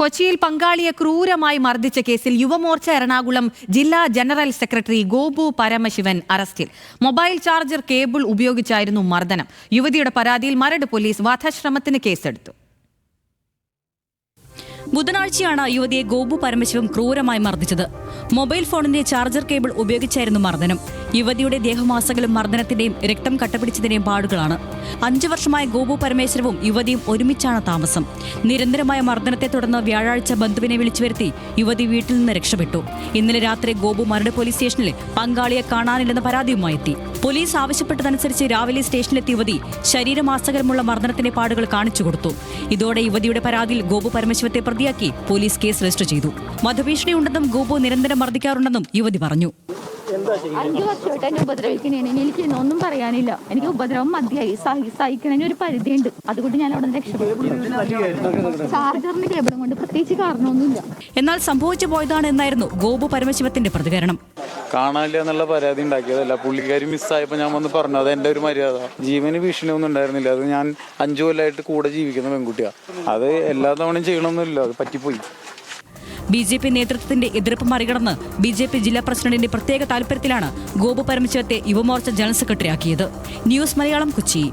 കൊച്ചിയിൽ പങ്കാളിയെ ക്രൂരമായി മർദ്ദിച്ച കേസിൽ യുവമോർച്ച എറണാകുളം ജില്ലാ ജനറൽ സെക്രട്ടറി ഗോപു പരമശിവൻ അറസ്റ്റിൽ. മൊബൈൽ ചാർജർ കേബിൾ ഉപയോഗിച്ചായിരുന്നു മർദ്ദനം. യുവതിയുടെ പരാതിയിൽ മരട് പോലീസ് വധശ്രമത്തിന് കേസെടുത്തു. ബുധനാഴ്ചയാണ് യുവതിയെ ഗോപു പരമശിവം ക്രൂരമായി മർദ്ദിച്ചത്. മൊബൈൽ ഫോണിന്റെ ചാർജർ കേബിൾ ഉപയോഗിച്ചായിരുന്നു മർദ്ദനം. യുവതിയുടെ ദേഹമാസകളും മർദ്ദനത്തിന്റെയും രക്തം കട്ടപിടിച്ചതിന്റെയും പാടുകളാണ്. അഞ്ചു വർഷമായ ഗോപു പരമേശ്വരവും യുവതിയും ഒരുമിച്ചാണ് താമസം. നിരന്തരമായ മർദ്ദനത്തെ തുടർന്ന് വ്യാഴാഴ്ച ബന്ധുവിനെ വിളിച്ചു വരുത്തി യുവതി വീട്ടിൽ നിന്ന് രക്ഷപ്പെട്ടു. ഇന്നലെ രാത്രി ഗോപു മരട് പോലീസ് സ്റ്റേഷനിൽ പങ്കാളിയെ കാണാനില്ലെന്ന പരാതിയുമായി എത്തി. പോലീസ് ആവശ്യപ്പെട്ടതനുസരിച്ച് രാവിലെ സ്റ്റേഷനിലെത്തിയ യുവതി ശരീരമാസകരമുള്ള മർദ്ദനത്തിന്റെ പാടുകൾ കാണിച്ചു കൊടുത്തു. ഇതോടെ യുവതിയുടെ പരാതിയിൽ ഗോപു പരമശിവത്തെ പ്രതിയാക്കി പോലീസ് കേസ് രജിസ്റ്റർ ചെയ്തു. വധഭീഷണിയുണ്ടെന്നും ഗോപു നിരന്തരം മർദ്ദിക്കാറുണ്ടെന്നും യുവതി പറഞ്ഞു. അഞ്ചു വർഷമായിട്ട് എന്നെ ഉപദ്രവിക്കണേന്. എനിക്ക് ഒന്നും പറയാനില്ല. എനിക്ക് ഉപദ്രവം മതിയായി. സഹി സഹിക്കണതിന് ഒരു പരിധിയുണ്ട്. അതുകൊണ്ട് ഞാൻ അവിടെ രക്ഷപ്പെട്ടു ചാർജറിന്റെ കേബിളും കൊണ്ട് പ്രത്യേകിച്ച് കാരണമൊന്നുമില്ല. എന്നാൽ സംഭവിച്ചു പോയതാണ് എന്നായിരുന്നു ഗോപു പരമശിവത്തിന്റെ പ്രതികരണം. കാണാനില്ല എന്നുള്ള പരാതി ഉണ്ടാക്കിയതല്ല. പുള്ളിക്കാരി മിസ്സായപ്പോൾ ഞാൻ വന്ന് പറഞ്ഞു അത് എന്റെ ഒരു മര്യാദ. ജീവന് ഭീഷണിയൊന്നും ഉണ്ടായിരുന്നില്ല. അത് ഞാൻ അഞ്ചു കൊല്ലമായിട്ട് കൂടെ ജീവിക്കുന്ന പെൺകുട്ടിയാണ് അത് എല്ലാ തവണയും ചെയ്യണമെന്നില്ല അത് പറ്റിപ്പോയി. ബി ജെ പി നേതൃത്വത്തിന്റെ എതിർപ്പ് മറികടന്ന് ബി ജെ പി ജില്ലാ പ്രസിഡന്റിന്റെ പ്രത്യേക താൽപര്യത്തിലാണ് ഗോപു പരമശിവത്തെ യുവമോർച്ച ജനറൽ സെക്രട്ടറിയാക്കിയത്. ന്യൂസ് മലയാളം കൊച്ചി.